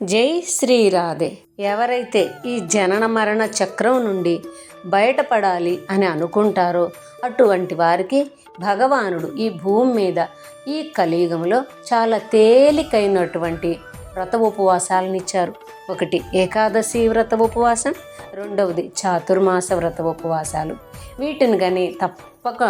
జై శ్రీరాధే. ఎవరైతే ఈ జనన మరణ చక్రం నుండి బయటపడాలి అని అనుకుంటారో అటువంటి వారికి భగవానుడు ఈ భూమి మీద ఈ కలియుగంలో చాలా తేలికైనటువంటి వ్రత ఉపవాసాలను ఇచ్చారు ఒకటి ఏకాదశి వ్రత ఉపవాసం రెండవది చాతుర్మాస వ్రత ఉపవాసాలు వీటిని కానీ తప్పక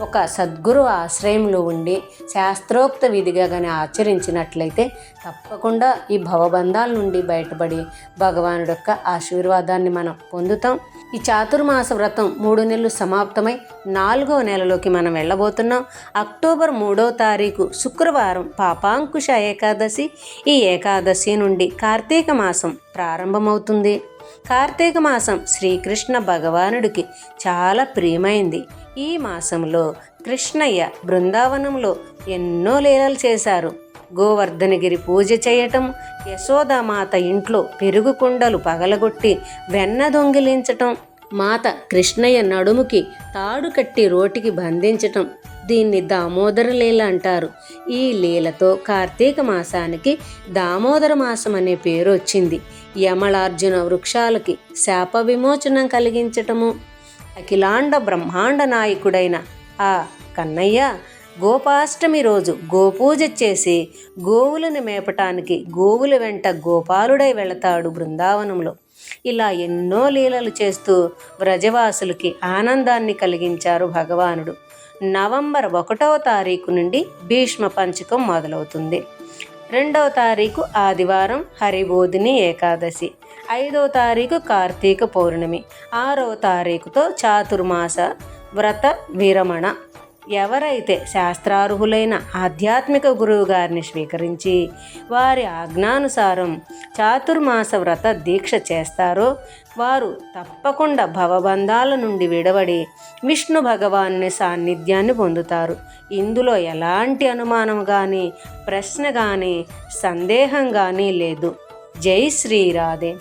ఒక సద్గురు ఆశ్రయంలో ఉండి శాస్త్రోక్త విధిగా కానీ ఆచరించినట్లయితే తప్పకుండా ఈ భవబంధాల నుండి బయటపడి భగవానుడి యొక్క ఆశీర్వాదాన్ని మనం పొందుతాం. ఈ చాతుర్మాస వ్రతం మూడు నెలలు సమాప్తమై నాలుగో నెలలోకి మనం వెళ్ళబోతున్నాం. అక్టోబర్ మూడో తారీఖు శుక్రవారం పాపాంకుశ ఏకాదశి. ఈ ఏకాదశి నుండి కార్తీక మాసం ప్రారంభమవుతుంది. కార్తీక మాసం శ్రీకృష్ణ భగవానుడికి చాలా ప్రియమైంది. ఈ మాసంలో కృష్ణయ్య బృందావనంలో ఎన్నో లీలలు చేశారు. గోవర్ధనగిరి పూజ చేయటం యశోదామాత ఇంట్లో పెరుగు కుండలు పగలగొట్టి వెన్న దొంగిలించటం మాత కృష్ణయ్య నడుముకి తాడు కట్టి రోటికి బంధించటం దీన్ని దామోదర లీల అంటారు. ఈ లీలతో కార్తీక మాసానికి దామోదర మాసం అనే పేరు వచ్చింది. యమళార్జున వృక్షాలకి శాప విమోచనం కలిగించటము అఖిలాండ బ్రహ్మాండ నాయకుడైన ఆ కన్నయ్య గోపాష్టమి రోజు గోపూజ చేసి గోవులను మేపటానికి గోవుల వెంట గోపాలుడై వెళతాడు బృందావనంలో. ఇలా ఎన్నో లీలలు చేస్తూ వ్రజవాసులకి ఆనందాన్ని కలిగించారు భగవానుడు. నవంబర్ ఒకటవ తారీఖు నుండి భీష్మ పంచకం మొదలవుతుంది. రెండవ తారీఖు ఆదివారం హరిబోధిని ఏకాదశి. ఐదవ తారీఖు కార్తీక పౌర్ణమి. ఆరవ తారీఖుతో చాతుర్మాస వ్రత విరమణ. ఎవరైతే శాస్త్రార్హులైన ఆధ్యాత్మిక గురువు గారిని స్వీకరించి వారి ఆజ్ఞానుసారం చాతుర్మాస వ్రత దీక్ష చేస్తారో వారు తప్పకుండా భవబంధాల నుండి విడవడి విష్ణు భగవాన్ని సాన్నిధ్యాన్ని పొందుతారు. ఇందులో ఎలాంటి అనుమానం కానీ ప్రశ్న కానీ సందేహం కానీ లేదు. జై శ్రీరాధే